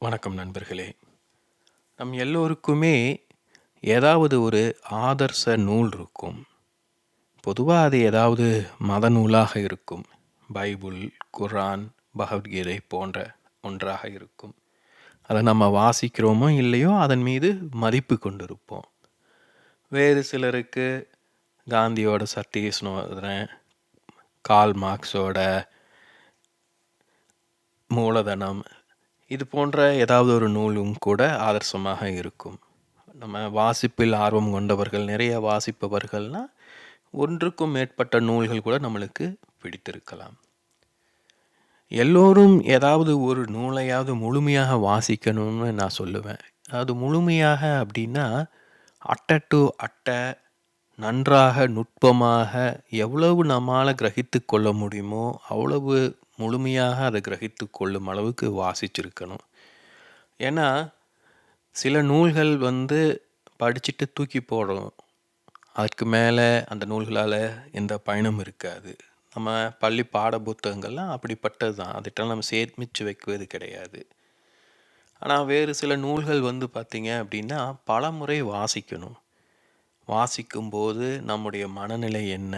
வணக்கம் நண்பர்களே. நம் எல்லோருக்குமே ஏதாவது ஒரு ஆதர்ச நூல் இருக்கும். பொதுவாக அது ஏதாவது மத நூலாக இருக்கும். பைபிள் குரான் பகவத்கீதை போன்ற ஒன்றாக இருக்கும். அதை நம்ம வாசிக்கிறோமோ இல்லையோ அதன் மீது மதிப்பு கொண்டிருப்போம். வேறு சிலருக்கு காந்தியோட சத்தியஸ்னோதரன் கால் மார்க்ஸோட மூலதனம் இது போன்ற ஏதாவது ஒரு நூலும் கூட ஆதர்சமாக இருக்கும். நம்ம வாசிப்பில் ஆர்வம் கொண்டவர்கள் நிறைய வாசிப்பவர்கள்னா ஒன்றுக்கும் மேற்பட்ட நூல்கள் கூட நம்மளுக்கு பிடித்திருக்கலாம். எல்லோரும் ஏதாவது ஒரு நூலையாவது முழுமையாக வாசிக்கணும்னு நான் சொல்லுவேன். அது முழுமையாக அப்படின்னா அட்டை டு அட்டை நன்றாக நுட்பமாக எவ்வளவு நம்மால் கிரகித்து கொள்ள முடியுமோ அவ்வளவு முழுமையாக அதை கிரகித்து கொள்ளும் அளவுக்கு வாசிச்சிருக்கணும். ஏன்னா சில நூல்கள் வந்து படிச்சுட்டு தூக்கி போடுறோம் அதுக்கு மேலே அந்த நூல்களால் எந்த பயனும் இருக்காது. நம்ம பள்ளி பாட புத்தகங்கள்லாம் அப்படிப்பட்டது தான். அதிட்டெல்லாம் நம்ம சேமித்து வைக்குவது கிடையாது. ஆனால் வேறு சில நூல்கள் வந்து பார்த்திங்க அப்படின்னா பல முறை வாசிக்கணும். வாசிக்கும்போது நம்முடைய மனநிலை என்ன?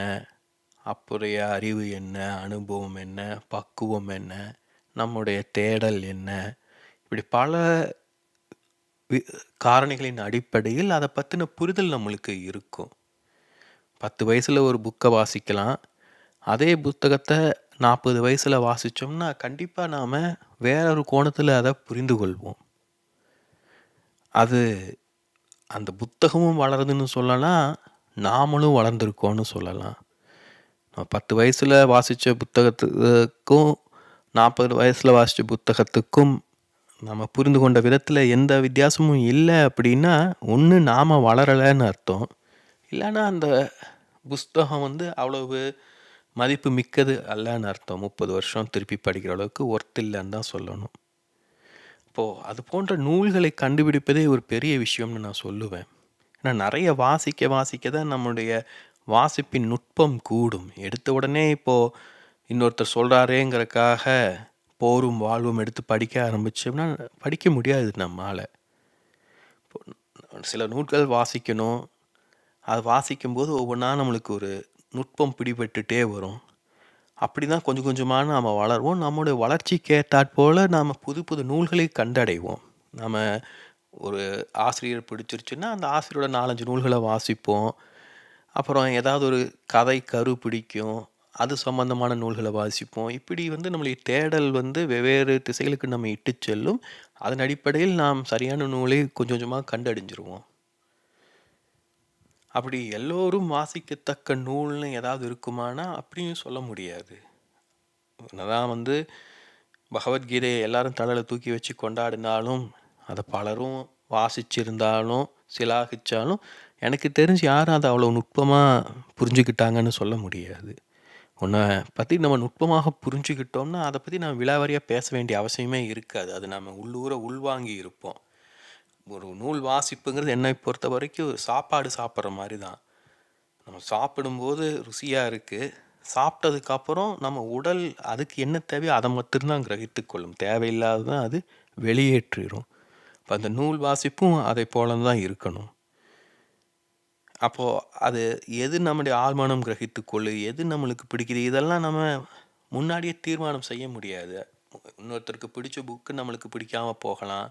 அப்புறைய அறிவு என்ன அனுபவம் என்ன பக்குவம் என்ன நம்முடைய தேடல் என்ன? இப்படி பல வி- காரணிகளின் அடிப்படையில் அதை பற்றின புரிதல் நம்மளுக்கு இருக்கும். பத்து வயசில் ஒரு புக்கை வாசிக்கலாம். அதே புத்தகத்தை நாற்பது வயசில் வாசித்தோம்னா கண்டிப்பாக நாம் வேற ஒரு கோணத்தில் அதை புரிந்து கொள்வோம். அது அந்த புத்தகமும் வளருதுன்னு சொல்லலாம் நாமளும் வளர்ந்துருக்கோன்னு சொல்லலாம். நம்ம பத்து வயசில் வாசித்த புத்தகத்துக்கும் நாற்பது வயசில் வாசித்த புத்தகத்துக்கும் நம்ம புரிந்து கொண்ட விதத்தில் எந்த வித்தியாசமும் இல்லை அப்படின்னா ஒன்று நாம் வளரலைன்னு அர்த்தம். இல்லைன்னா அந்த புஸ்தகம் வந்து அவ்வளவு மதிப்பு மிக்கது அல்லன்னு அர்த்தம். முப்பது வருஷம் திருப்பி படிக்கிற அளவுக்கு ஒர்த் இல்லைன்னு தான் சொல்லணும். இப்போது அது போன்ற நூல்களை கண்டுபிடிப்பதே ஒரு பெரிய விஷயம்னு நான் சொல்லுவேன். ஏன்னா நிறைய வாசிக்க வாசிக்க தான் நம்முடைய வாசிப்பின் நுட்பம் கூடும். எடுத்த உடனே இப்போது இன்னொருத்தர் சொல்கிறாரேங்கிறக்காக போரும் வாழ்வும் எடுத்து படிக்க ஆரம்பிச்சோம்னா படிக்க முடியாது நம்மால். சில நூல்கள் வாசிக்கணும். அது வாசிக்கும்போது ஒவ்வொன்றா நம்மளுக்கு ஒரு நுட்பம் பிடிபட்டுட்டே வரும். அப்படி தான் கொஞ்சம் கொஞ்சமாக நாம் வளருவோம். நம்மளுடைய வளர்ச்சிக்கு ஏற்றாற்போல் நாம் புது புது நூல்களை கண்டடைவோம். நம்ம ஒரு ஆசிரியர் பிடிச்சிருச்சுன்னா அந்த ஆசிரியரோட நாலஞ்சு நூல்களை வாசிப்போம். அப்புறம் ஏதாவது ஒரு கதை கரு பிடிக்கும். அது சம்பந்தமான நூல்களை வாசிப்போம். இப்படி வந்து நம்மளுடைய தேடல் வந்து வெவ்வேறு திசைகளுக்கு நம்ம இட்டு செல்லும். அதன் அடிப்படையில் நாம் சரியான நூலை கொஞ்சம் கொஞ்சமாக கண்டறிஞ்சிருவோம் அப்படி எல்லோரும் வாசிக்கத்தக்க நூல்னு ஏதாவது இருக்குமானா அப்படியும் சொல்ல முடியாது. என்னதான் வந்து பகவத்கீதையை எல்லாரும் தலையில் தூக்கி வச்சு கொண்டாடினாலும் அதை பலரும் வாசிச்சிருந்தாலும் சிலாகிச்சாலும் எனக்கு தெரிஞ்சு யாரும் அதை அவ்வளோ நுட்பமாக புரிஞ்சுக்கிட்டாங்கன்னு சொல்ல முடியாது. உன்னை பற்றி நம்ம நுட்பமாக புரிஞ்சுக்கிட்டோம்னா அதை பற்றி நம்ம விலாவாரியாக பேச வேண்டிய அவசியமே இருக்காது. அது நம்ம உள்ளூர உள்வாங்கி இருப்போம். ஒரு நூல் வாசிப்புங்கிறது என்னை பொறுத்த வரைக்கும் சாப்பாடு சாப்பிட்ற மாதிரி தான் நம்ம சாப்பிடும்போது ருசியாக இருக்குது சாப்பிட்டதுக்கப்புறம் நம்ம உடல் அதுக்கு என்ன தேவையோ அதை மட்டும்தான் கிரகித்து கொள்ளும். தேவையில்லாததான் அது வெளியேற்றிடும் இப்போ அந்த நூல் வாசிப்பும் அதை போல தான் இருக்கணும். அப்போது அது எது நம்முடைய ஆழ்மனம் கிரகித்து கொள்ளு எது நம்மளுக்கு பிடிக்குது இதெல்லாம் நம்ம முன்னாடியே தீர்மானம் செய்ய முடியாது. இன்னொருத்தருக்கு பிடிச்ச புக்கு நம்மளுக்கு பிடிக்காமல் போகலாம்.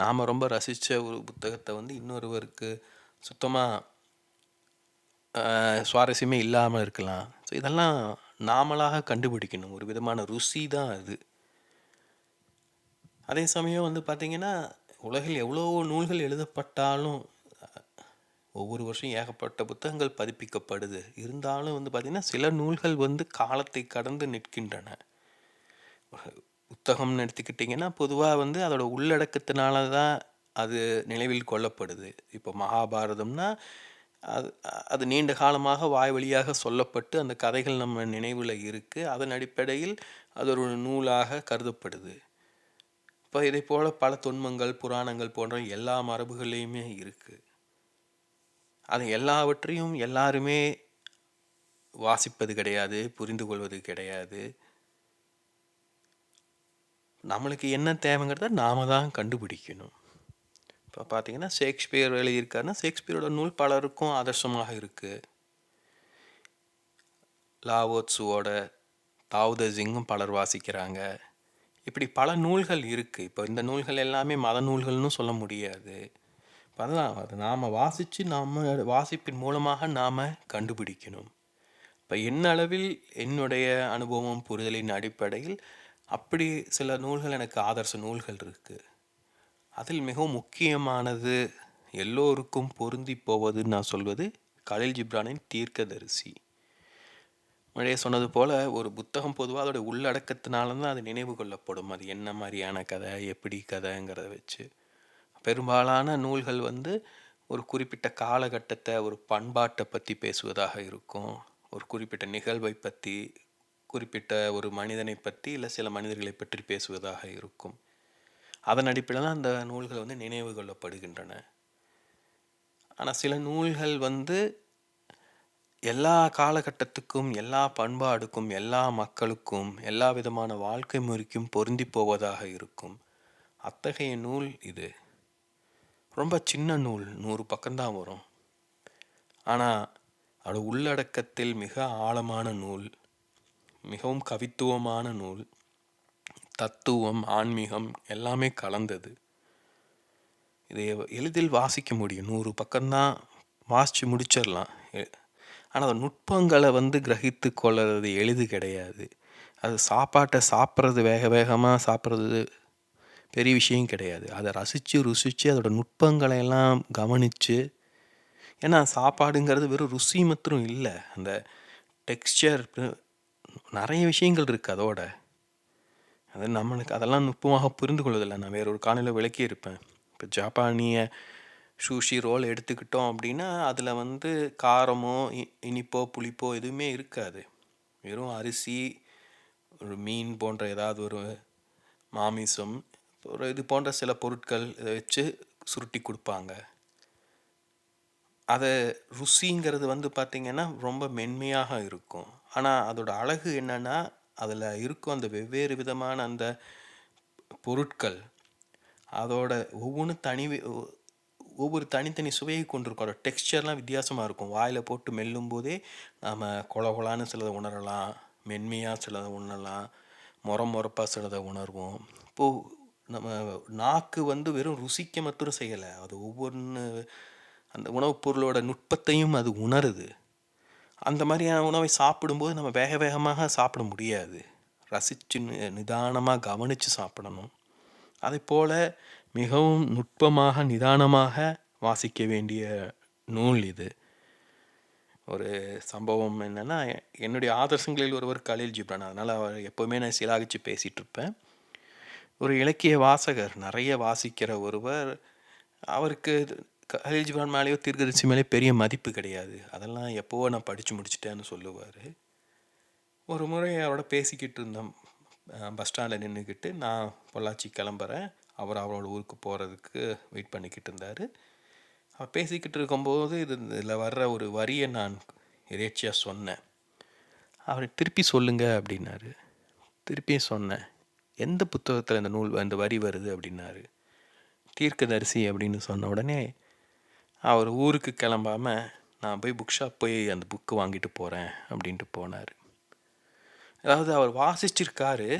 நாம் ரொம்ப ரசித்த ஒரு புத்தகத்தை வந்து இன்னொருவருக்கு சுத்தமாக சுவாரஸ்யமே இல்லாமல் இருக்கலாம். ஸோ இதெல்லாம் நாமளாக கண்டுபிடிக்கணும். ஒரு விதமான ருசி தான் அது. அதே சமயம் வந்து பார்த்திங்கன்னா உலகில் எவ்வளோ நூல்கள் எழுதப்பட்டாலும் ஒவ்வொரு வருஷம் ஏகப்பட்ட புத்தகங்கள் பதிப்பிக்கப்படுது. இருந்தாலும் வந்து பார்த்திங்கன்னா சில நூல்கள் வந்து காலத்தை கடந்து நிற்கின்றன. புத்தகம்னு எடுத்துக்கிட்டிங்கன்னா பொதுவாக வந்து அதோட உள்ளடக்கத்தினால தான் அது நினைவில் கொள்ளப்படுது இப்போ மகாபாரதம்னா அது அது நீண்ட காலமாக வாய் வழியாக சொல்லப்பட்டு அந்த கதைகள் நம்ம நினைவில் இருக்குது அதன் அடிப்படையில் அது ஒரு நூலாக கருதப்படுது. இப்போ இதை போல் பல தொன்மங்கள் புராணங்கள் போன்ற எல்லா மரபுகள்லேயுமே இருக்குது அது எல்லாவற்றையும் எல்லாருமே வாசிப்பது கிடையாது புரிந்து கொள்வது கிடையாது. நம்மளுக்கு என்ன தேவைங்கிறத நாம தான் கண்டுபிடிக்கணும். இப்போ பார்த்தீங்கன்னா ஷேக்ஸ்பியர் எழுதியிருக்காருன்னா ஷேக்ஸ்பியரோட நூல் பலருக்கும் ஆதர்சமாக இருக்குது லாவோட்ஸுவோட தாவுத ஜிங்கும் பலர் வாசிக்கிறாங்க. இப்படி பல நூல்கள் இருக்குது இப்போ இந்த நூல்கள் எல்லாமே மத நூல்கள்னு சொல்ல முடியாது. பண்ணலாம் அது நாம் வாசித்து நாம் வாசிப்பின் மூலமாக நாம் கண்டுபிடிக்கணும். இப்போ என்ன அளவில் என்னுடைய அனுபவம் புரிதலின் அடிப்படையில் அப்படி சில நூல்கள் எனக்கு ஆதர்ச நூல்கள் இருக்குது அதில் மிகவும் முக்கியமானது எல்லோருக்கும் பொருந்தி போவதுன்னு நான் சொல்வது கலில் ஜிப்ரானின் தீர்க்கதரிசி. முன்னாடியே சொன்னது போல் ஒரு புத்தகம் பொதுவாக அதோட உள்ளடக்கத்தினால தான் அது நினைவு கொள்ளப்படும். அது என்ன மாதிரியான கதை எப்படி கதைங்கிறத வச்சு. பெரும்பாலான நூல்கள் வந்து ஒரு குறிப்பிட்ட காலகட்டத்தை ஒரு பண்பாட்டை பற்றி பேசுவதாக இருக்கும். ஒரு குறிப்பிட்ட நிகழ்வை பற்றி குறிப்பிட்ட ஒரு மனிதனை பற்றி இல்லை சில மனிதர்களை பற்றி பேசுவதாக இருக்கும். அதன் அடிப்படையில் தான் அந்த நூல்கள் வந்து நினைவு கொள்ளப்படுகின்றன. ஆனால் சில நூல்கள் வந்து எல்லா காலகட்டத்துக்கும் எல்லா பண்பாடுக்கும் எல்லா மக்களுக்கும் எல்லா விதமான வாழ்க்கை முறைக்கும் பொருந்தி போவதாக இருக்கும். அத்தகைய நூல் இது. ரொம்ப சின்ன நூல் நூறு பக்கம்தான் வரும். ஆனால் அதோட உள்ளடக்கத்தில் மிக ஆழமான நூல் மிகவும் கவித்துவமான நூல் தத்துவம் ஆன்மீகம் எல்லாமே கலந்தது. இதை எளிதில் வாசிக்க முடியும். நூறு பக்கம்தான் வாசித்து முடிச்சிடலாம். ஆனால் அந்த நுட்பங்களை வந்து கிரகித்து கொள்வது எளிது கிடையாது. அது சாப்பாட்டை சாப்பிட்றது வேக வேகமாக சாப்பிட்றது பெரிய விஷயம் கிடையாது. அதை ரசித்து ருசித்து அதோட நுட்பங்களை எல்லாம் கவனித்து ஏன்னா சாப்பாடுங்கிறது வெறும் ருசி மாத்திரம் இல்லை. அந்த டெக்ஸ்சர் நிறைய விஷயங்கள் இருக்குது அதோட. அது நம்மளுக்கு அதெல்லாம் நுட்பமாக புரிந்து கொள்வதில்லை. நான் வேற ஒரு காலையில் விளக்கி இருப்பேன். இப்போ ஜப்பானிய சூஷி ரோல் எடுத்துக்கிட்டோம் அப்படின்னா அதில் வந்து காரமோ இ- இனிப்போ புளிப்போ எதுவுமே இருக்காது. வெறும் அரிசி ஒரு மீன் போன்ற ஏதாவது ஒரு மாமிசம் ஒரு இது போன்ற சில பொருட்கள் இதை வச்சு சுருட்டி கொடுப்பாங்க. அதை ருசிங்கிறது வந்து பார்த்திங்கன்னா ரொம்ப மென்மையாக இருக்கும். ஆனால் அதோட அழகு என்னென்னா அதில் இருக்கும் அந்த வெவ்வேறு விதமான அந்த பொருட்கள். அதோட ஒவ்வொன்றும் தனி ஒவ்வொரு தனித்தனி சுவையை கொண்டிருக்கும். அதோட டெக்ஸ்சர்லாம் வித்தியாசமாக இருக்கும். வாயில் போட்டு மெல்லும் போதே நாம் கொல கொலான்னு சிலதை உணரலாம். மென்மையாக சிலதை உணரலாம் முற முறப்பாக சிலதை உணர்வோம். இப்போது நம்ம நாக்கு வந்து வெறும் ருசிக்க மட்டும் செய்யலை. அது ஒவ்வொன்று அந்த உணவுப் பொருளோட நுட்பத்தையும் அது உணருது. அந்த மாதிரியான உணவை சாப்பிடும்போது நம்ம வேக வேகமாக சாப்பிட முடியாது. ரசித்து நிதானமாக கவனித்து சாப்பிடணும். அதே போல் மிகவும் நுட்பமாக நிதானமாக வாசிக்க வேண்டிய நூல் இது. ஒரு சம்பவம் என்னென்னா என்னுடைய ஆதர்சங்களில் ஒருவர் கலில் ஜிப்ரான். அதனால் அவர் எப்போவுமே நான் சிலாகிச்சு பேசிகிட்டு இருப்பேன். ஒரு இலக்கிய வாசகர் நிறைய வாசிக்கிற ஒருவர் அவருக்கு கலீல் ஜிப்ரான் மேலேயோ தீர்க்கதரிசி மேலேயோ பெரிய மதிப்பு கிடையாது. அதெல்லாம் எப்போவோ நான் படித்து முடிச்சிட்டேன்னு சொல்லுவார். ஒரு முறை அவரோட பேசிக்கிட்டு இருந்தோம். பஸ் ஸ்டாண்டில் நின்றுக்கிட்டு நான் பொள்ளாச்சி கிளம்புறேன். அவர் அவரோட ஊருக்கு போகிறதுக்கு வெயிட் பண்ணிக்கிட்டு இருந்தார். அவர் பேசிக்கிட்டு இருக்கும்போது இது இதில் வர்ற ஒரு வரியை நான் எதேச்சியாக சொன்னேன். அவர் திருப்பி சொல்லுங்க அப்படின்னாரு. திருப்பியும் சொன்னேன். எந்த புத்தகத்தில் இந்த நூல் இந்த வரி வருது அப்படின்னாரு? தீர்க்கதரிசி அப்படின்னு சொன்ன உடனே அவர் ஊருக்கு கிளம்பாமல் நான் போய் புக் ஷாப் போய் அந்த புக்கு வாங்கிட்டு போகிறேன் அப்படின்ட்டு போனார். அதாவது அவர் வாசிச்சிருக்காரு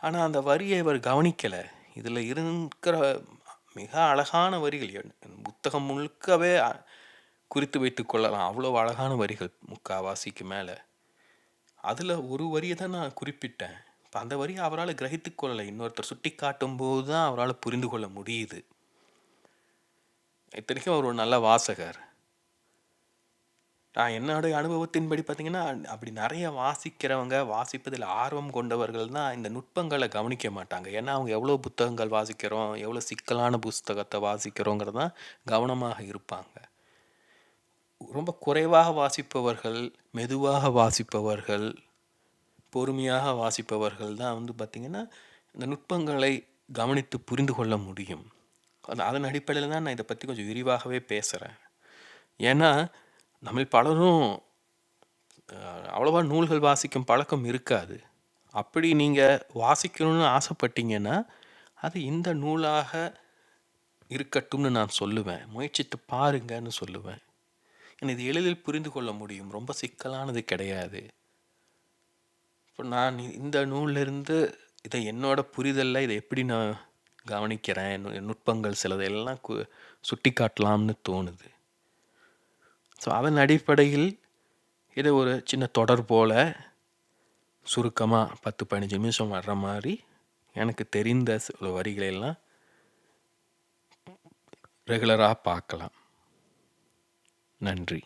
ஆனால் அந்த வரியை அவர் கவனிக்கலை. இதில் இருக்கிற மிக அழகான வரிகள் புத்தகம் முழுக்கவே குறித்து வைத்து கொள்ளலாம். அவ்வளோ அழகான வரிகள் முக்காவாசிக்கு மேலே. அதில் ஒரு வரியை தான் நான் குறிப்பிட்டேன். இப்போ அந்த வரி அவரால் கிரகித்து கொள்ளலை. இன்னொருத்தர் சுட்டி காட்டும்போது தான் அவரால் புரிந்து கொள்ள முடியுது. இத்தனைக்கும் அவர் ஒரு நல்ல வாசகர். நான் என்னுடைய அனுபவத்தின்படி பார்த்தீங்கன்னா அப்படி நிறைய வாசிக்கிறவங்க வாசிப்பதில் ஆர்வம் கொண்டவர்கள் தான் இந்த நுட்பங்களை கவனிக்க மாட்டாங்க. ஏன்னா அவங்க எவ்வளோ புத்தகங்கள் வாசிக்கிறோம் எவ்வளோ சிக்கலான புஸ்தகத்தை வாசிக்கிறோங்கிறது தான் கவனமாக இருப்பாங்க. ரொம்ப குறைவாக வாசிப்பவர்கள் மெதுவாக வாசிப்பவர்கள் பொறுமையாக வாசிப்பவர்கள் தான் வந்து பார்த்திங்கன்னா இந்த நுட்பங்களை கவனித்து புரிந்து கொள்ள முடியும். அதன் அடிப்படையில் தான் நான் இதை பற்றி கொஞ்சம் விரிவாகவே பேசுகிறேன் ஏன்னா நம்ம பலரும் அவ்வளோவா நூல்கள் வாசிக்கும் பழக்கம் இருக்காது. அப்படி நீங்கள் வாசிக்கணும்னு ஆசைப்பட்டீங்கன்னா அது இந்த நூலாக இருக்கட்டும்னு நான் சொல்லுவேன். முயற்சித்து பாருங்கன்னு சொல்லுவேன். ஏன்னா இது எளிதில் புரிந்து கொள்ள முடியும். ரொம்ப சிக்கலானது கிடையாது. இப்போ நான் இந்த நூலிலிருந்து இதை என்னோட புரிதலில் இதை எப்படி நான் கவனிக்கிறேன் நுட்பங்கள் சிலதை எல்லாம் கு சுட்டி காட்டலாம்னு தோணுது. ஸோ அதன் அடிப்படையில் இதை ஒரு சின்ன தொடர் போல் சுருக்கமாக பத்து பதினஞ்சு நிமிஷம் வர்ற மாதிரி எனக்கு தெரிந்த சில வரிகளை எல்லாம் ரெகுலராக பார்க்கலாம். நன்றி.